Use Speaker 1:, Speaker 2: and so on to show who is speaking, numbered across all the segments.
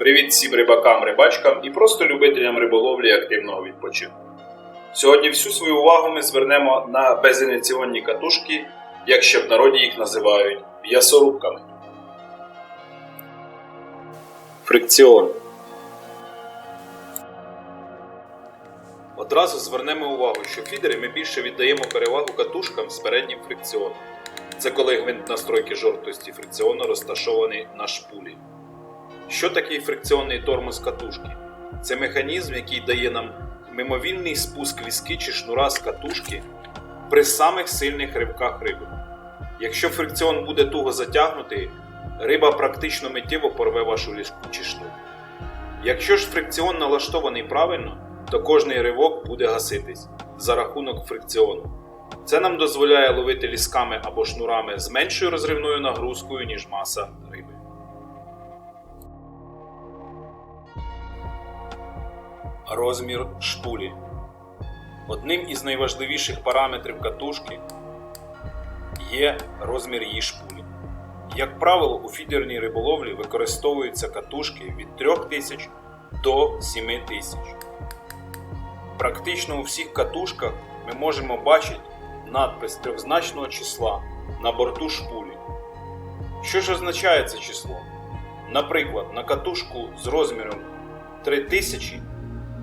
Speaker 1: Привіт всім рибакам, рибачкам і просто любителям риболовлі і активного відпочинку. Сьогодні всю свою увагу ми звернемо на безініційні катушки, як ще в народі їх називають м'ясорубками. Фрикціон. Одразу звернемо увагу, що фідери ми більше віддаємо перевагу катушкам з переднім фрикціоном. Це коли гвинт настройки жорсткості фрикціону розташований на шпулі. Що такий фрикціонний тормоз катушки? Це механізм, який дає нам мимовільний спуск віски чи шнура з катушки при самих сильних ривках риби. Якщо фрикціон буде туго затягнутий, риба практично миттєво порве вашу ліску чи шнур. Якщо ж фрикціон налаштований правильно, то кожний ривок буде гаситись за рахунок фрикціону. Це нам дозволяє ловити лісками або шнурами з меншою розривною нагрузкою, ніж маса риби. Розмір шпулі. Одним із найважливіших параметрів катушки є розмір її шпулі. Як правило, у фідерній риболовлі використовуються катушки від 3000 до 7000. Практично у всіх катушках ми можемо бачити надпис трьохзначного числа на борту шпулі. Що ж означає це число? Наприклад, на катушку з розміром 3000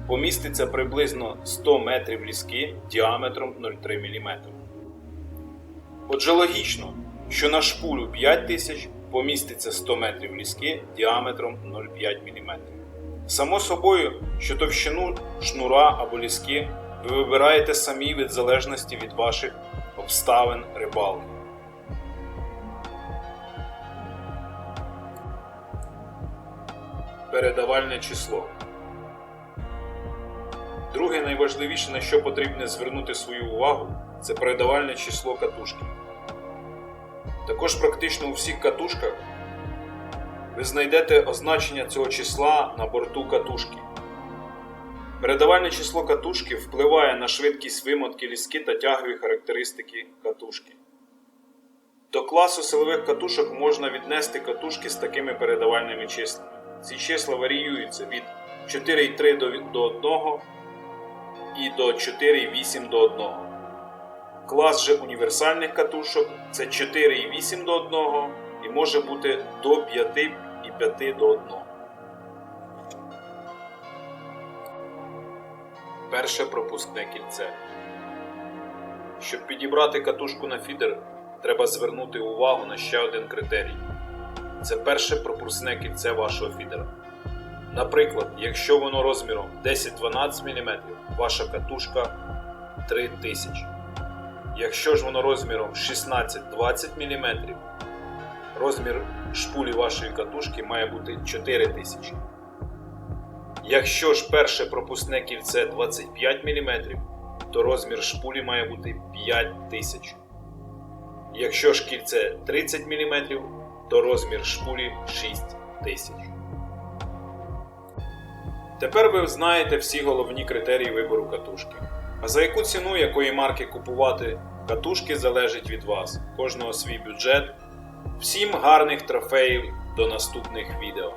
Speaker 1: поміститься приблизно 100 метрів ліски діаметром 0,3 мм. Отже, логічно, що на шпулю 5000 поміститься 100 метрів ліски діаметром 0,5 мм. Само собою, що товщину шнура або ліски ви вибираєте самі від залежності від ваших обставин рибалки. Передавальне число. Друге найважливіше, на що потрібно звернути свою увагу, це передавальне число катушки. Також практично у всіх катушках ви знайдете означення цього числа на борту катушки. Передавальне число катушки впливає на швидкість вимотки ліски та тягові характеристики катушки. До класу силових катушок можна віднести катушки з такими передавальними числами. Ці числа варіюються від 4,3 до- до 1 і до 4,8 до 1. Клас же універсальних катушок це 4,8 до 1 і може бути до 5,5 до 1. Перше пропускне кільце. Щоб підібрати катушку на фідер, треба звернути увагу на ще один критерій. Це перше пропускне кільце вашого фідера. Наприклад, якщо воно розміром 10-12 мм, ваша катушка 3000. Якщо ж воно розміром 16-20 мм, розмір шпулі вашої катушки має бути 4000. Якщо ж перше пропускне кільце 25 мм, то розмір шпулі має бути 5000. Якщо ж кільце 30 мм, то розмір шпулі 6000. Тепер ви знаєте всі головні критерії вибору катушки. А за яку ціну якої марки купувати катушки залежить від вас, кожного свій бюджет. Всім гарних трофеїв до наступних відео.